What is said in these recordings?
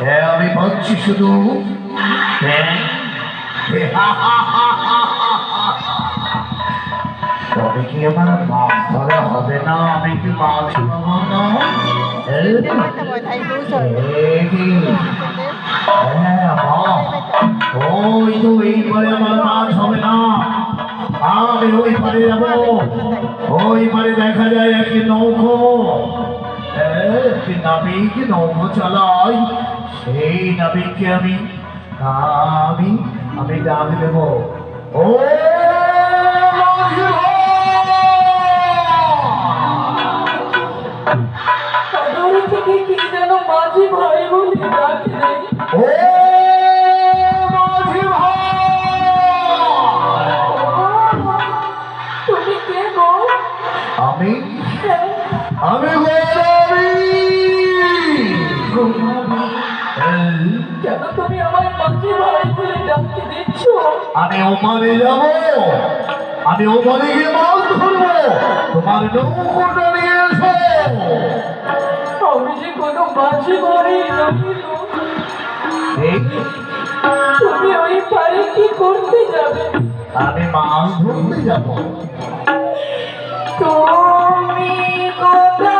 হ্যাঁ আমি পাচ্ছি শুধু হ্যাঁ তবে কি আমার মাছ ধরা হবে না? আমি কি মাছ পাবো না? কি? হ্যাঁ, ওই তো এই পারে আমার মাছ হবে না। আমি ওই পারে যাব। ওই পারে দেখা যায় একটি নৌকো। হ্যাঁ, একটি নাবিক নৌকো চালাই সেই নাবিককে আমি আমি আমি ডাক দেব। ও থেকে কি যেন মাঝি ভাই বলে ডাক দেয়? আমি ওমানে যাব। আমি ওমানে গিয়ে মাছ ধরবো। তোমার নৌকোটা নিয়ে এসো। আমি যে কোনো গো। এই, তুমি ওই পারে কি করতে যাবে? আমি মাছ ধরতে যাব। তুমি কোথায়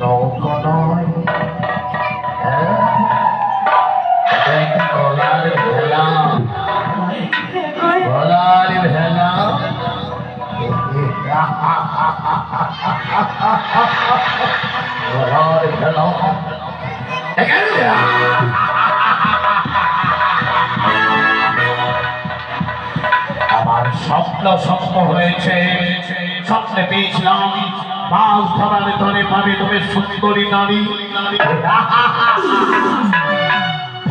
নৌকা নয় আমার স্বপ্ন স্বপ্ন হয়েছে, স্বপ্নে পেয়েছিলাম। মাছ ধরার ধরে পাবে তবে সুন্দরী নারী।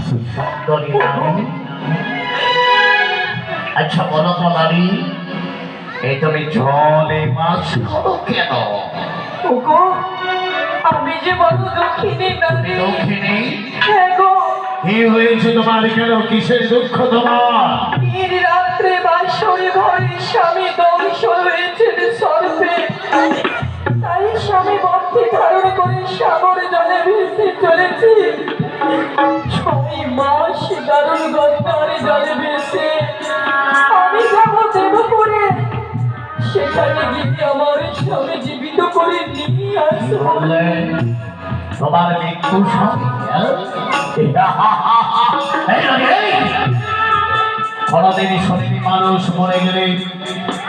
সুন্দরী নারী। আচ্ছা বলো তো নারী এই তুমি জলে মাছ করো কেন? ওগো আমি যে বড় দক্ষিণী নারী। দক্ষিণী হ্যাঁ গো। কি হয়েছে তোমার কেন কিসের দুঃখ তোমার? এই রাত্রে বাসরে ঘরে স্বামী ধ্বংস হয়েছে সর্বে তাই স্বামী মধ্যে ধারণ করে সাগর জলে ভেসে চলেছি। ছয় মাস দারুণ গন্ধারে নিয়ে আসব বললে তোমার মৃত্যু কোনদিনই শরীর মানুষ মরে গেলে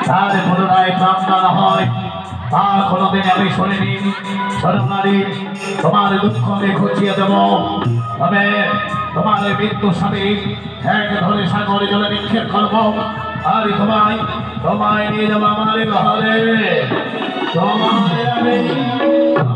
তার পুনরায় প্রাণ দান হয়। তা কোনদিন আমি শুনিনি। স্বর্ণারী তোমার দুঃখ আমি ঘুচিয়ে দেব। তবে তোমার মৃত্যু স্বামী ঠ্যাং ধরে সাগরে জলে নিক্ষেপ করব আর তোমায় তোমায় নিয়ে যাব আমার ঘরে। তোমায় আমি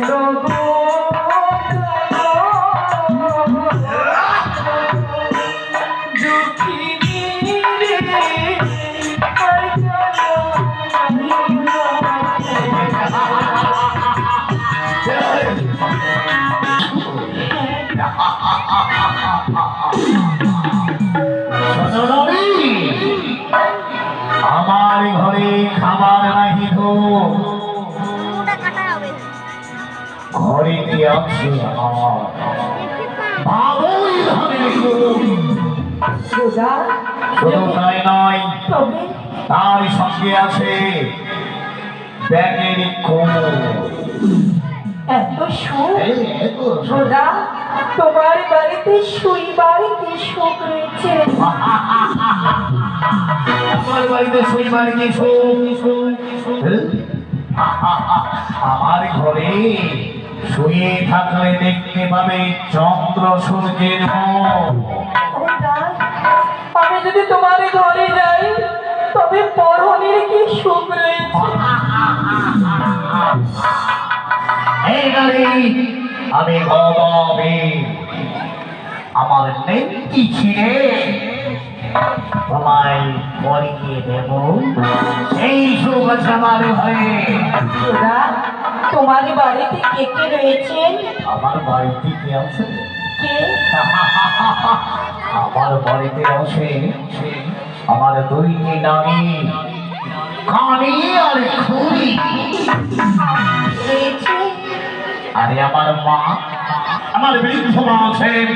সোনালি, শুধু তাই তার সঙ্গে আছে এত সুখ তোমার বাড়িতে শুইবার কি সুখ রয়েছে আমার বাড়িতে শনিবার কি আমার ঘরে শুয়ে থাকলে দেখতে পাবে চন্দ্র সূর্যের। আমি যদি তোমার ঘরে যাই তবে পরনের কি সুখ রয়েছে? আমি গবাবে আমার নেত্রী ছিঁড়ে তোমায় পরিয়ে দেব। সেই সুখ আমার রোজা তোমার বাড়িতে কে কে রয়েছেন আমার বাড়িতে কে আছে? কে? আমার বাড়িতে আছে আমার দুইটি নারী কানি আর খুরি রয়েছে? আরে আমার মা আমার বৃদ্ধ মা আছেন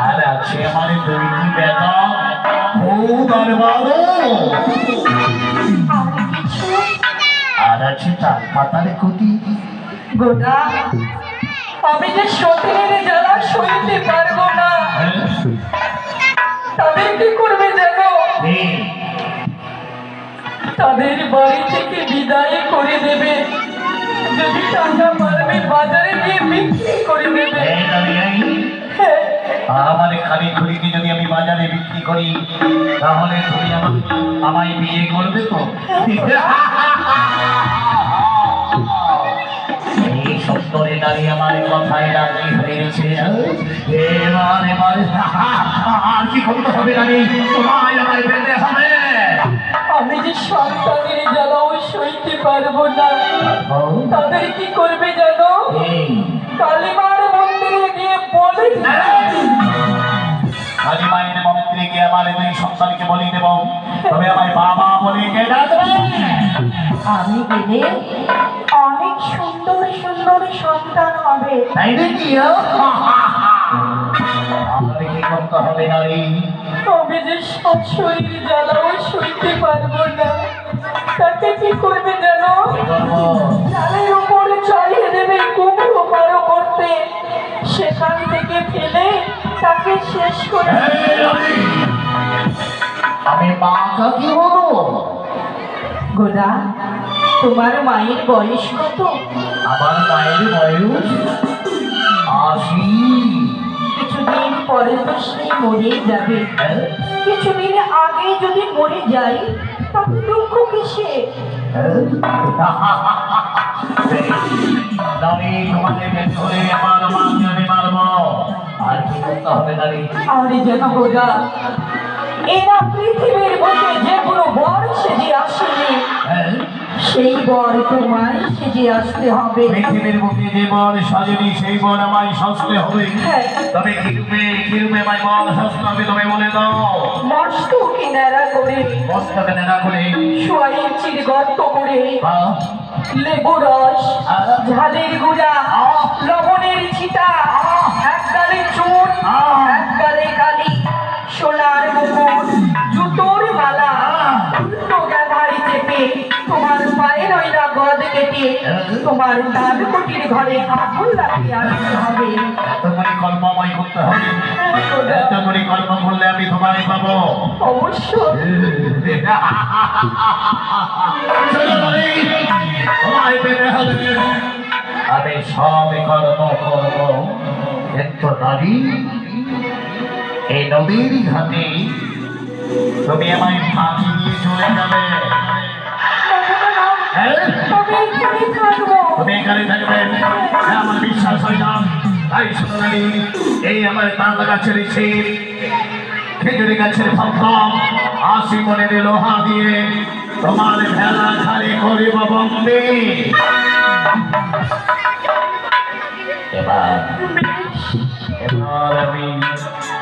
আর আছে আমার দুইটি বেটা ভূত আর আছে তার পাতার কুটি গোটা আমি যে সতীনের জ্বালা সইতে পারব না। তাদের কি করবে জানো? তাদের বাড়ি থেকে বিদায় করে দেবে। যদি টাকা পারবে বাজারে গিয়ে বিক্রি করে দেবে। হ্যাঁ, আমার খালি খুলিকে যদি আমি বাজারে বিক্রি করি তাহলে তুমি আমায় বিয়ে করবে তো? সত্তরে দাঁড়িয়ে আমার কথায় রাজি হয়েছে। এবার এবার আর কি করতে হবে তোমায় পেতে হবে। আমি যে সন্তানের জ্বালাও সইতে পারব না তাদের কি করবে জানো? কালীমার মন্দিরে গিয়ে বলে গিয়ে আমার দুই সন্তানকে বলি দেব। তবে আমায় বাবা বলে কে ডাকবে? আমি গেলে সুন্দর সন্তান হবে। তাই নাকি? আমাকে কি করতে হবে নারী? আমি যে সব শরীর জ্বালাও সইতে পারব না। তাকে কি করবে জানো? কি উপরে চালিয়ে দেবে কুমড়ো পারো করতে। সেখান থেকে ফেলে তাকে শেষ করে আমি হব। গোদা তোমার মায়ের বয়স কত? আমার মায়ের বয়স? আশি। কিছুদিন পরে তো সে মরে যাবে। হ্যাঁ? কিছুদিন আগে যদি মরে যাই তাতে দুঃখ কিসে? নারী তোমাদের ভেতরে আমার মাকে আমি মারবো আর কি করতে হবে নারী আরে যেন গোদা এরা পৃথিবীর বুকে যে কোনো বর সেজে আসেনি। হ্যাঁ? সেই বর তোমায় সেজে আসতে হবে। পৃথিবীর বুকে যে বল সাজেনি সেই বল আমায় সস্তে হবে। হ্যাঁ। তবে কিরূপে কিরূপে আমায় বল সস্তে হবে তুমি বলে দাও। মস্ত কিনারা করে মস্তকে নেড়া করে। সোয়া ইঞ্চির গর্ত করে লেবু রস ঝালের গুঁড়া লবণের ছিটা এক গালে চুন এক গালে কালি। সোনার মুকুট জুতোর মালা গাধায় চেপে তোমার পায়ের ওইরা গদ কেটে তোমার দাদ কুটির ঘরে আগুন লাগিয়ে আসতে হবে। এত পরিকল্প করতে হবে। এত পরিকল্প করলে আমি তোমায় পাবো। অবশ্যই চলো তোমায় পেতে হবে। আমি সব কর্ম করব। কিন্তু নারী এই নদীর ঘাটে তুমি আমায় ফাঁকি দিয়ে চলে যাবে। হ্যাঁ? তুমি এখানে থাকবেন হ্যাঁ, আমার বিশ্বাস হয় না। তাই নারী এই আমার তাল গাছের ছিপ খেজুরি গাছের ফলফল আশি মনের লোহা দিয়ে তোমার ভেলা খালি করিব বন্দে। এবার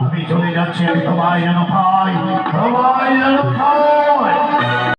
আমি চলে যাচ্ছি আমি তোমায় যেন পাই তোমায় যেন পাই